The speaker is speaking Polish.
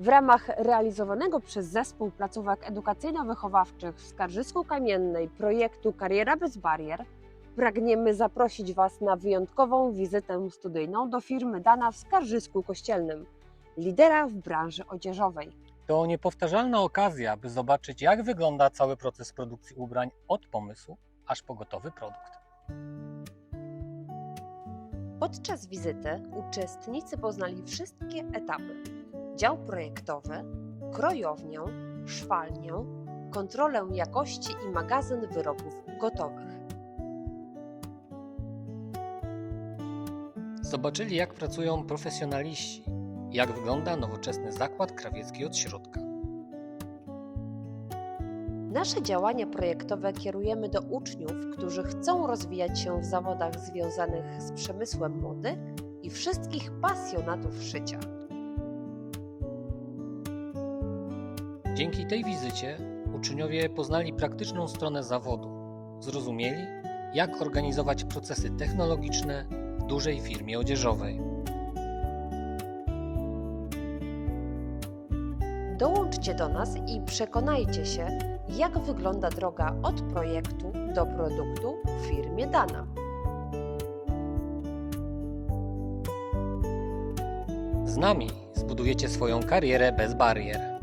W ramach realizowanego przez Zespół Placówek Edukacyjno-Wychowawczych w Skarżysku Kamiennej projektu Kariera bez barier pragniemy zaprosić Was na wyjątkową wizytę studyjną do firmy Dana w Skarżysku Kościelnym, lidera w branży odzieżowej. To niepowtarzalna okazja, by zobaczyć, jak wygląda cały proces produkcji ubrań od pomysłu aż po gotowy produkt. Podczas wizyty uczestnicy poznali wszystkie etapy: dział projektowy, krojownię, szwalnię, kontrolę jakości i magazyn wyrobów gotowych. Zobaczyli, jak pracują profesjonaliści, jak wygląda nowoczesny zakład krawiecki od środka. Nasze działania projektowe kierujemy do uczniów, którzy chcą rozwijać się w zawodach związanych z przemysłem mody i wszystkich pasjonatów szycia. Dzięki tej wizycie uczniowie poznali praktyczną stronę zawodu, zrozumieli, jak organizować procesy technologiczne w dużej firmie odzieżowej. Dołączcie do nas i przekonajcie się, jak wygląda droga od projektu do produktu w firmie Dana. Z nami zbudujecie swoją karierę bez barier.